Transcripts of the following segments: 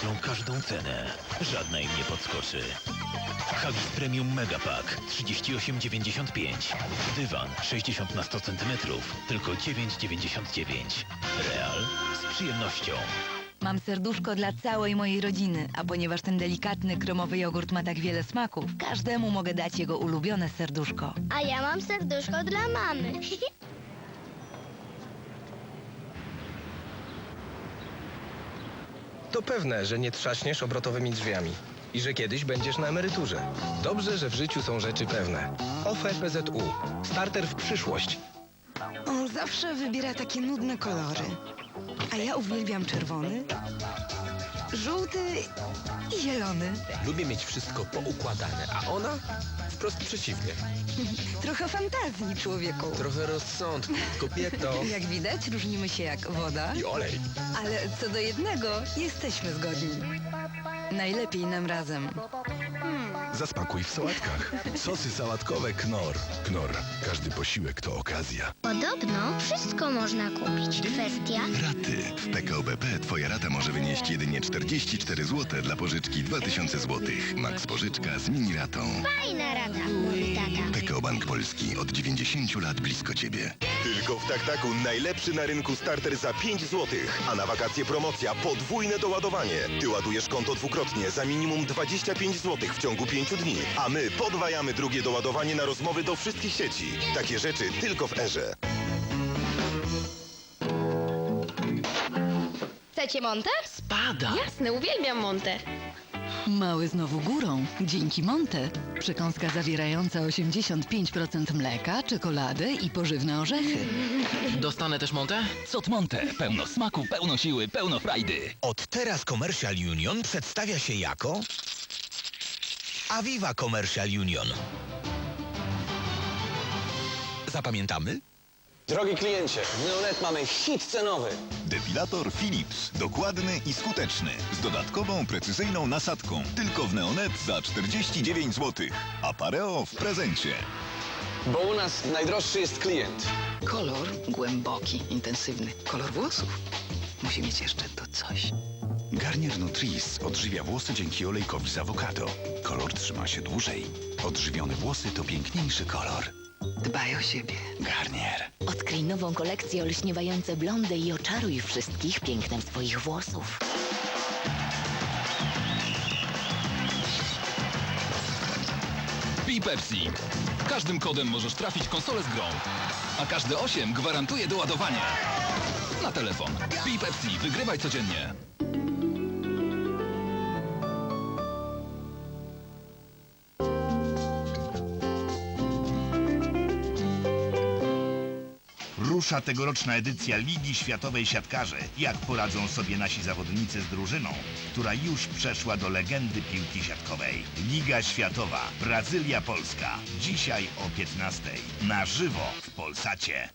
wyświetlą każdą cenę. Żadna im nie podskoczy. Hagis Premium Megapack 38,95. Dywan 60 na 100 cm tylko 9,99. Real z przyjemnością. Mam serduszko dla całej mojej rodziny, a ponieważ ten delikatny kromowy jogurt ma tak wiele smaków, każdemu mogę dać jego ulubione serduszko. A ja mam serduszko dla mamy. To pewne, że nie trzaśniesz obrotowymi drzwiami i że kiedyś będziesz na emeryturze. Dobrze, że w życiu są rzeczy pewne. OFE PZU. Starter w przyszłość. On zawsze wybiera takie nudne kolory. A ja uwielbiam czerwony, żółty i zielony. Lubię mieć wszystko poukładane, a ona wprost przeciwnie. Trochę fantazji, człowieku. Trochę rozsądku, kobieto. Jak widać, różnimy się jak woda, I olej. ale co do jednego, jesteśmy zgodni. Najlepiej nam razem. Zasmakuj w sałatkach. Sosy sałatkowe Knor. Knor. Każdy posiłek to okazja. Podobno wszystko można kupić. Kwestia Raty. W PKO BP Twoja rata może wynieść jedynie 44 zł dla pożyczki 2000 zł. Max pożyczka z mini ratą. fajna rada, mówi tata. PKO Bank Polski od 90 lat blisko Ciebie. Tylko w Taktaku najlepszy na rynku starter za 5 zł, a na wakacje promocja podwójne doładowanie. Ty ładujesz konto dwukrotnie za minimum 25 zł w ciągu 5 dni, a my podwajamy drugie doładowanie na rozmowy do wszystkich sieci. Takie rzeczy tylko w Erze. Chcecie Monte? Spada. Jasne, uwielbiam Monte. Mały znowu górą, dzięki Monte. Przekąska zawierająca 85% mleka, czekoladę i pożywne orzechy. Dostanę też Monte? Sot Monte. Pełno smaku, pełno siły, pełno frajdy. Od teraz Commercial Union przedstawia się jako Aviva Commercial Union. Zapamiętamy? Drogi kliencie, w Neonet mamy hit cenowy. Depilator Philips. Dokładny i skuteczny. Z dodatkową, precyzyjną nasadką. Tylko w Neonet za 49 zł. A Pareo w prezencie. Bo u nas najdroższy jest klient. Kolor głęboki, intensywny. Kolor włosów. Musi mieć jeszcze to coś. Garnier Nutris odżywia włosy dzięki olejkowi z awokado. Kolor trzyma się dłużej. Odżywione włosy to piękniejszy kolor. Dbaj o siebie. Garnier. Odkryj nową kolekcję olśniewające blondy i oczaruj wszystkich pięknem swoich włosów. Pij Pepsi. Każdym kodem możesz trafić konsolę z grą, a każdy 8 gwarantuje doładowanie. Na telefon. Pij Pepsi, wygrywaj codziennie. Rusza tegoroczna edycja Ligi Światowej Siatkarzy. Jak poradzą sobie nasi zawodnicy z drużyną, która już przeszła do legendy piłki siatkowej. Liga Światowa Brazylia-Polska. Dzisiaj o 15. Na żywo w Polsacie.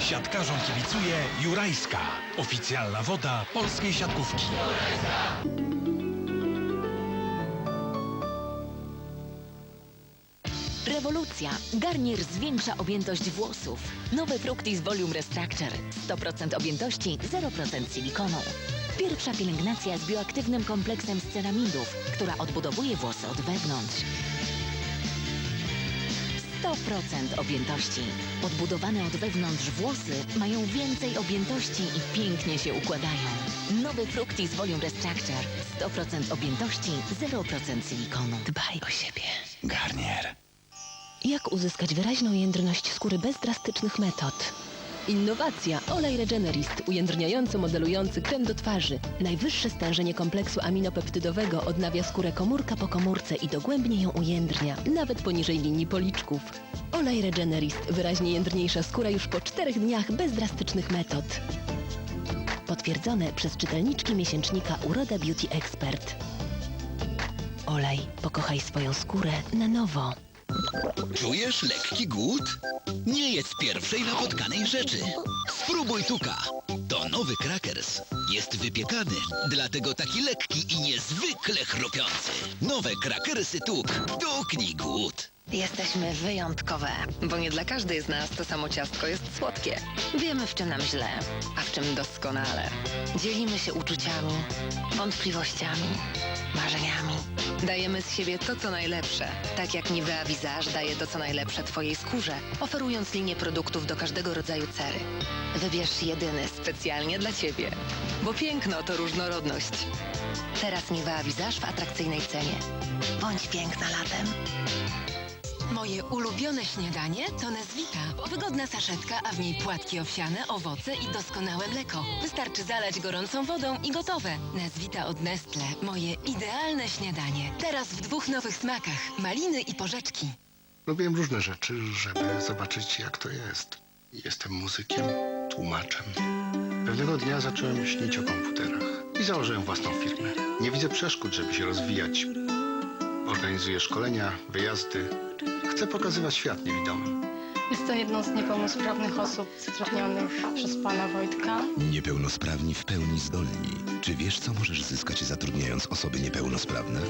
Siatkarzom kibicuje Jurajska. Oficjalna woda polskiej siatkówki. Rewolucja. Garnier zwiększa objętość włosów. Nowy Fructis Volume Restructure. 100% objętości, 0% silikonu. Pierwsza pielęgnacja z bioaktywnym kompleksem z ceramidów, która odbudowuje włosy od wewnątrz. 100% objętości. Odbudowane od wewnątrz włosy mają więcej objętości i pięknie się układają. Nowy Fructis Volume Restructure. 100% objętości, 0% silikonu. Dbaj o siebie. Garnier. Jak uzyskać wyraźną jędrność skóry bez drastycznych metod? Innowacja Olej Regenerist, ujędrniający modelujący krem do twarzy. Najwyższe stężenie kompleksu aminopeptydowego odnawia skórę komórka po komórce i dogłębnie ją ujędrnia, nawet poniżej linii policzków. Olej Regenerist, wyraźnie jędrniejsza skóra już po czterech dniach bez drastycznych metod. Potwierdzone przez czytelniczki miesięcznika Uroda Beauty Expert. Olej, pokochaj swoją skórę na nowo. Czujesz lekki głód? Nie jedz pierwszej napotkanej rzeczy. Spróbuj tuka. To nowy krakers. Jest wypiekany, dlatego taki lekki i niezwykle chrupiący. Nowe krakersy tuk. Tuknij głód. Jesteśmy wyjątkowe, bo nie dla każdej z nas to samo ciastko jest słodkie. Wiemy, w czym nam źle, a w czym doskonale. Dzielimy się uczuciami, wątpliwościami, marzeniami. Dajemy z siebie to, co najlepsze. Tak jak Nivea Visage daje to, co najlepsze Twojej skórze, oferując linię produktów do każdego rodzaju cery. Wybierz jedyny specjalnie dla Ciebie, bo piękno to różnorodność. Teraz Nivea Visage w atrakcyjnej cenie. Bądź piękna latem. Moje ulubione śniadanie to Nezvita. Wygodna saszetka, a w niej płatki owsiane, owoce i doskonałe mleko. Wystarczy zalać gorącą wodą i gotowe. Nezvita od Nestle. Moje idealne śniadanie. Teraz w dwóch nowych smakach. Maliny i porzeczki. Robiłem różne rzeczy, żeby zobaczyć, jak to jest. Jestem muzykiem, tłumaczem. Pewnego dnia zacząłem śnić o komputerach i założyłem własną firmę. Nie widzę przeszkód, żeby się rozwijać. Organizuję szkolenia, wyjazdy. Chcę pokazywać świat niewidomym. Jestem jedną z niepełnosprawnych osób zatrudnionych przez pana Wojtka. Niepełnosprawni w pełni zdolni. Czy wiesz, co możesz zyskać zatrudniając osoby niepełnosprawne?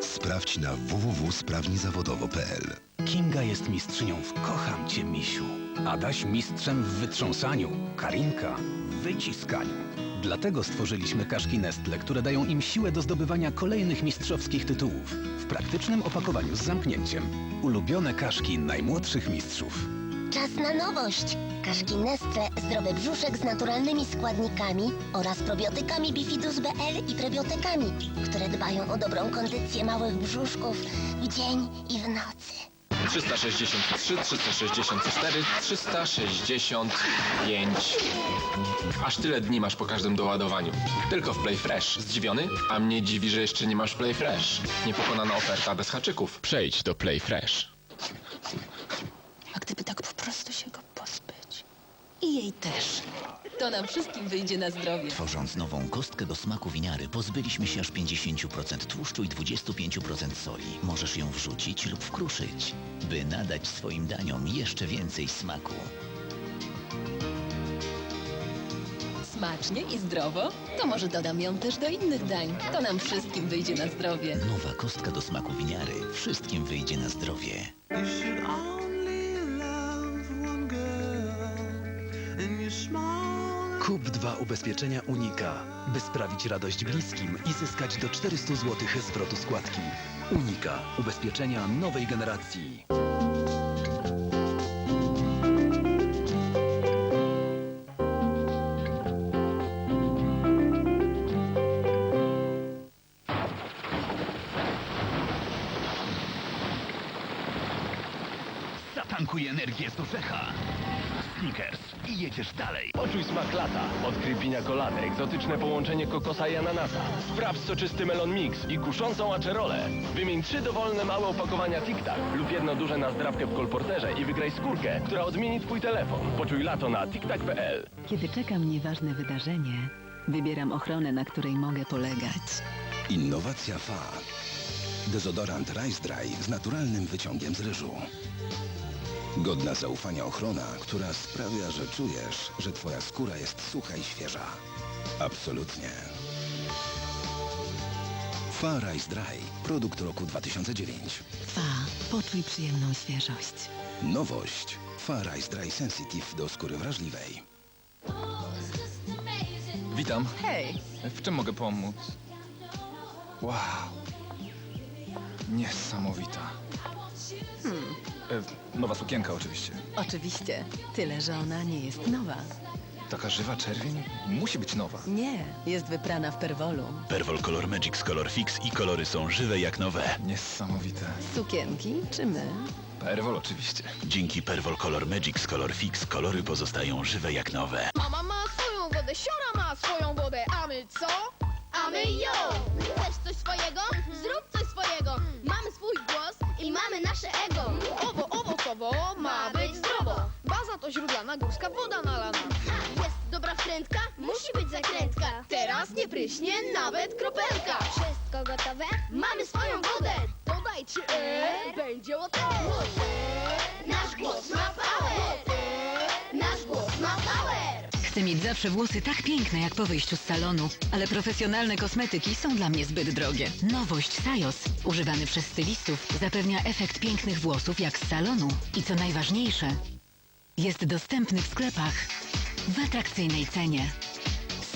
Sprawdź na www.sprawnizawodowo.pl Kinga jest mistrzynią w kocham cię, misiu. Adaś mistrzem w wytrząsaniu, Karinka w wyciskaniu. Dlatego stworzyliśmy kaszki Nestle, które dają im siłę do zdobywania kolejnych mistrzowskich tytułów. W praktycznym opakowaniu z zamknięciem. Ulubione kaszki najmłodszych mistrzów. Czas na nowość! Kaszki Nestle Zdrowy Brzuszek z naturalnymi składnikami oraz probiotykami Bifidus BL i prebiotykami, które dbają o dobrą kondycję małych brzuszków w dzień i w nocy. 363, 364, 365. Aż tyle dni masz po każdym doładowaniu. Tylko w Play Fresh. Zdziwiony? A mnie dziwi, że jeszcze nie masz Play Fresh. Niepokonana oferta bez haczyków. Przejdź do Play Fresh. A gdyby tak po prostu się go? I jej też. To nam wszystkim wyjdzie na zdrowie. Tworząc nową kostkę do smaku winiary, pozbyliśmy się aż 50% tłuszczu i 25% soli. Możesz ją wrzucić lub wkruszyć, by nadać swoim daniom jeszcze więcej smaku. Smacznie i zdrowo? To może dodam ją też do innych dań. To nam wszystkim wyjdzie na zdrowie. Nowa kostka do smaku winiary. Wszystkim wyjdzie na zdrowie. Kup dwa ubezpieczenia Unika, by sprawić radość bliskim i zyskać do 400 zł zwrotu składki. Unika. Ubezpieczenia nowej generacji. Egzotyczne połączenie kokosa i ananasa. Sprawdź soczysty melon mix i kuszącą acerolę. Wymień trzy dowolne małe opakowania Tic Tac lub jedno duże na zdrabkę w kolporterze i wygraj skórkę, która odmieni twój telefon. Poczuj lato na tictac.pl. Kiedy czeka mnie ważne wydarzenie, wybieram ochronę, na której mogę polegać. Innowacja FA. Dezodorant Rice Dry z naturalnym wyciągiem z ryżu. Godna zaufania ochrona, która sprawia, że czujesz, że twoja skóra jest sucha i świeża. Absolutnie. Fa Rice Dry. Produkt roku 2009. Fa, poczuj przyjemną świeżość. Nowość. Fa Rice Dry Sensitive do skóry wrażliwej. Witam. Hej! W czym mogę pomóc? Wow. Niesamowita. Hmm, E, nowa sukienka oczywiście. oczywiście. Tyle, że ona nie jest nowa. Taka żywa czerwień? Musi być nowa. Nie, jest wyprana w perwolu. Perwol Color Magic Color Fix i kolory są żywe jak nowe. Niesamowite. Sukienki czy my? Perwol oczywiście. Dzięki Perwol Color Magic Color Fix kolory pozostają żywe jak nowe. Mama ma swoją wodę, siora ma swoją wodę, a my co? A my ją! Chcesz coś swojego? Zrób coś swojego! Mamy swój głos i mamy nasze ego! Owo, owocowo, ma być zdrowo! Baza to źródlana górska woda nalana. Wkrętka? Musi być zakrętka! Teraz nie pryśnie nawet kropelka! Wszystko gotowe? Mamy swoją wodę! Dodajcie e, będzie łote! Nasz głos ma power! Nasz głos ma power! Chcę mieć zawsze włosy tak piękne jak po wyjściu z salonu, ale profesjonalne kosmetyki są dla mnie zbyt drogie. Nowość Sajos, używany przez stylistów, zapewnia efekt pięknych włosów jak z salonu. I co najważniejsze, jest dostępny w sklepach w atrakcyjnej cenie.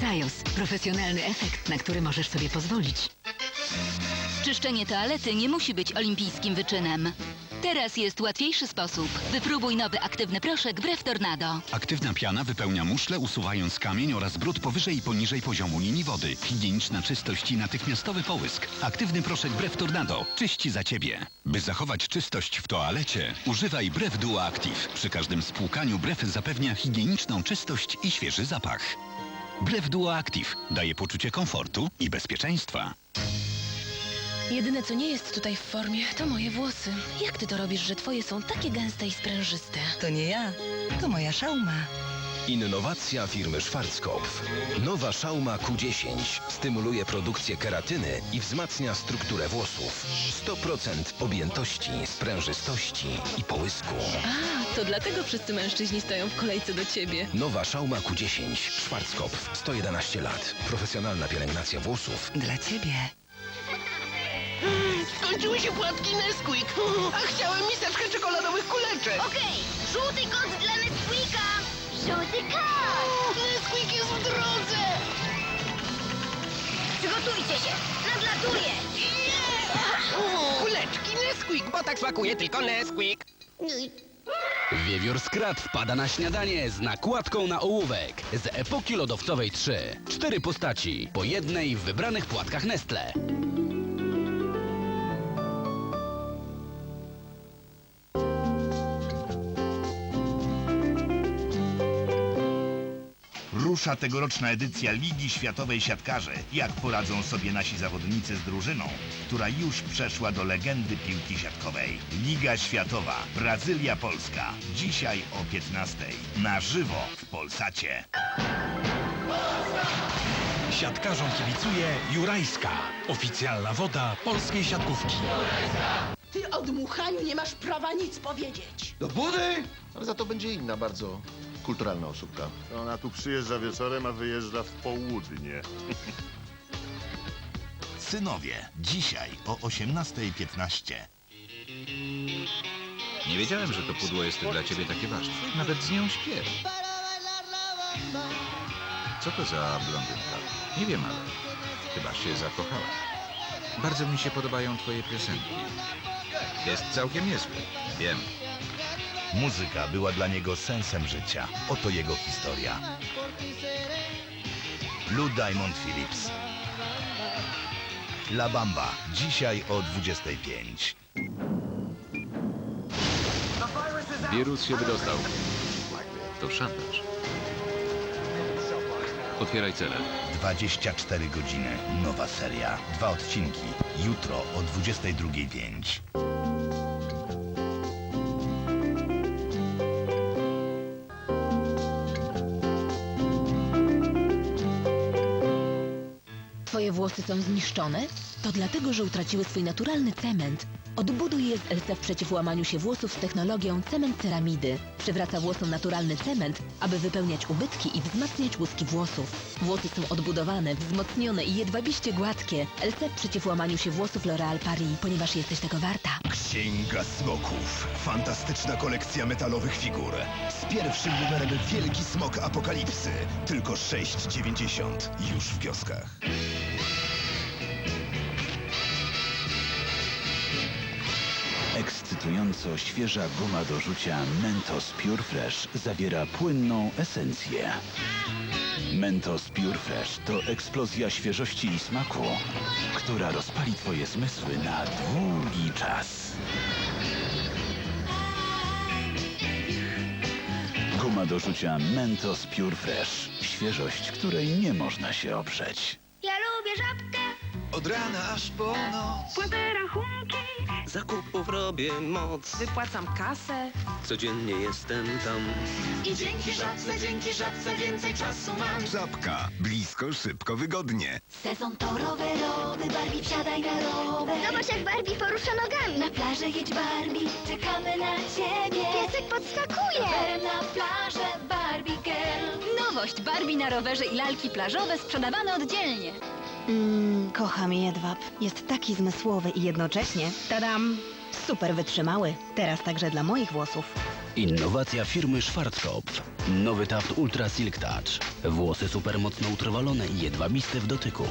Sajos, profesjonalny efekt, na który możesz sobie pozwolić. Czyszczenie toalety nie musi być olimpijskim wyczynem. Teraz jest łatwiejszy sposób. Wypróbuj nowy aktywny proszek Brew Tornado. Aktywna piana wypełnia muszle, usuwając kamień oraz brud powyżej i poniżej poziomu linii wody. Higieniczna czystość i natychmiastowy połysk. Aktywny proszek Brew Tornado czyści za Ciebie. By zachować czystość w toalecie, używaj Brew Duo Active. Przy każdym spłukaniu Brew zapewnia higieniczną czystość i świeży zapach. Brew Duo Active daje poczucie komfortu i bezpieczeństwa. Jedyne, co nie jest tutaj w formie, to moje włosy. Jak ty to robisz, że twoje są takie gęste i sprężyste? To nie ja, to moja szauma. Innowacja firmy Schwarzkopf. Nowa Szauma Q10 stymuluje produkcję keratyny i wzmacnia strukturę włosów. 100% objętości, sprężystości i połysku. A, to dlatego wszyscy mężczyźni stoją w kolejce do ciebie. Nowa Szauma Q10 Schwarzkopf 111 lat. Profesjonalna pielęgnacja włosów. Dla ciebie. Skończyły się płatki Nesquik, a chciałem miseczkę czekoladowych kuleczek. Okej, żółty kot dla Nesquika! Żółty kot! Nesquik jest w drodze! Przygotujcie się, nadlatuję! Kuleczki Nesquik, bo tak smakuje tylko Nesquik. Wiewiór z krat wpada na śniadanie z nakładką na ołówek. Z epoki lodowcowej 3. Cztery postaci, po jednej w wybranych płatkach Nestle. Rusza tegoroczna edycja Ligi Światowej Siatkarzy. Jak poradzą sobie nasi zawodnicy z drużyną, która już przeszła do legendy piłki siatkowej. Liga Światowa. Brazylia-Polska. Dzisiaj o 15. Na żywo w Polsacie. Siatkarzom kibicuje Jurajska, oficjalna woda polskiej siatkówki. Ty o dmuchaniu nie masz prawa nic powiedzieć. Do budy! Ale za to będzie inna, bardzo kulturalna osóbka. Ona tu przyjeżdża wieczorem, a wyjeżdża w południe. Synowie. Dzisiaj o 18.15. Nie wiedziałem, że to pudło jest dla ciebie takie ważne. Nawet z nią śpię. Co to za blondynka? Nie wiem, ale chyba się zakochała. Bardzo mi się podobają twoje piosenki. Jest całkiem niezły. Wiem. Muzyka była dla niego sensem życia. Oto jego historia. Blue Diamond Phillips. La Bamba. Dzisiaj o 25. Wirus się wydostał. To szantaż. Otwieraj cele. 24 godziny. Nowa seria. Dwa odcinki. Jutro o 22.05. Włosy są zniszczone? To dlatego, że utraciły swój naturalny cement. Odbuduj je z LC w przeciwłamaniu się włosów z technologią cement ceramidy. Przywraca włosom naturalny cement, aby wypełniać ubytki i wzmacniać łuski włosów. Włosy są odbudowane, wzmocnione i jedwabiście gładkie. LC w przeciwłamaniu się włosów L'Oréal Paris, ponieważ jesteś tego warta. Księga Smoków. Fantastyczna kolekcja metalowych figur. Z pierwszym numerem Wielki Smok Apokalipsy. Tylko 6,90. Już w kioskach. Ekscytująco świeża guma do rzucia Mentos Pure Fresh zawiera płynną esencję. Mentos Pure Fresh to eksplozja świeżości i smaku, która rozpali Twoje zmysły na długi czas. Guma do rzucia Mentos Pure Fresh. Świeżość, której nie można się oprzeć. Ja lubię żabkę! Od rana aż po noc Płatę rachunki! Zakupów robię moc Wypłacam kasę. Codziennie jestem tam I dzięki żabce, dzięki żabce więcej czasu mam. Żabka. Blisko, szybko, wygodnie. Sezon to rowerowy, Barbie wsiadaj na rower. Zobacz jak Barbie porusza nogami. Na plażę jedź Barbie, czekamy na ciebie. Piesek podskakuje. Rowerem na plażę, Barbie girl. Nowość, Barbie na rowerze i lalki plażowe sprzedawane oddzielnie. Mmm, kocham jedwab. Jest taki zmysłowy i jednocześnie, tadam, super wytrzymały. Teraz także dla moich włosów. Innowacja firmy Schwarzkopf. Nowy Taft Ultra Silk Touch. Włosy super mocno utrwalone i jedwabiste w dotyku.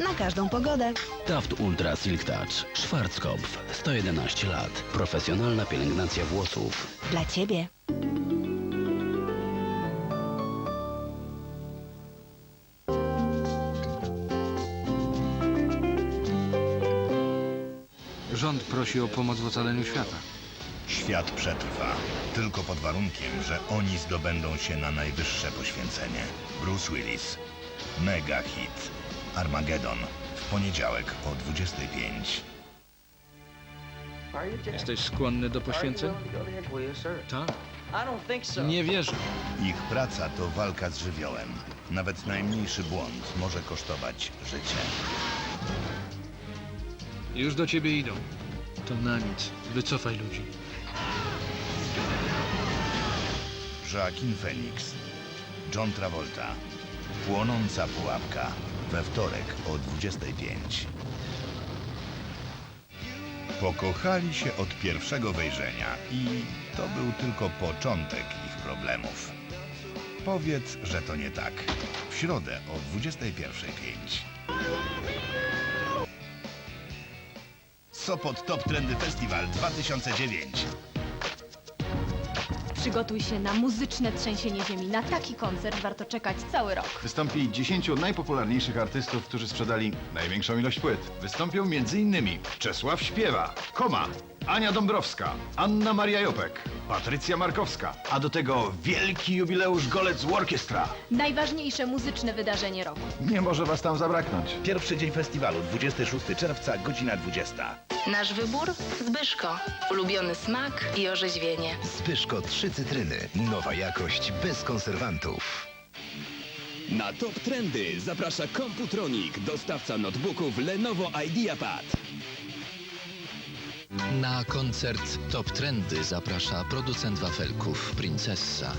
Na każdą pogodę. Taft Ultra Silk Touch. Schwarzkopf. 111 lat. Profesjonalna pielęgnacja włosów. Dla ciebie. Prosi o pomoc w ocaleniu świata. Świat przetrwa, tylko pod warunkiem, że oni zdobędą się na najwyższe poświęcenie. Bruce Willis. Mega hit. Armageddon. W poniedziałek o 25. Jesteś skłonny do poświęceń? Tak. Nie wierzę. Ich praca to walka z żywiołem. Nawet najmniejszy błąd może kosztować życie. Już do ciebie idą. To na nic. Wycofaj ludzi. Joaquin Phoenix. John Travolta. Płonąca pułapka. We wtorek o 25. Pokochali się od pierwszego wejrzenia i to był tylko początek ich problemów. Powiedz, że to nie tak. W środę o 21.05. Sopot Top Trendy Festival 2009. Przygotuj się na muzyczne trzęsienie ziemi. Na taki koncert warto czekać cały rok. Wystąpi 10 najpopularniejszych artystów, którzy sprzedali największą ilość płyt. Wystąpią m.in. Czesław Śpiewa, Koma, Ania Dąbrowska, Anna Maria Jopek, Patrycja Markowska, a do tego wielki jubileusz Golec Orkiestra. Najważniejsze muzyczne wydarzenie roku. Nie może was tam zabraknąć. Pierwszy dzień festiwalu, 26 czerwca, godzina 20. Nasz wybór? Zbyszko. Ulubiony smak i orzeźwienie. Zbyszko trzy cytryny. Nowa jakość bez konserwantów. Na Top Trendy zaprasza Computronic, dostawca notebooków Lenovo IdeaPad. Na koncert Top Trendy zaprasza producent wafelków Princessa.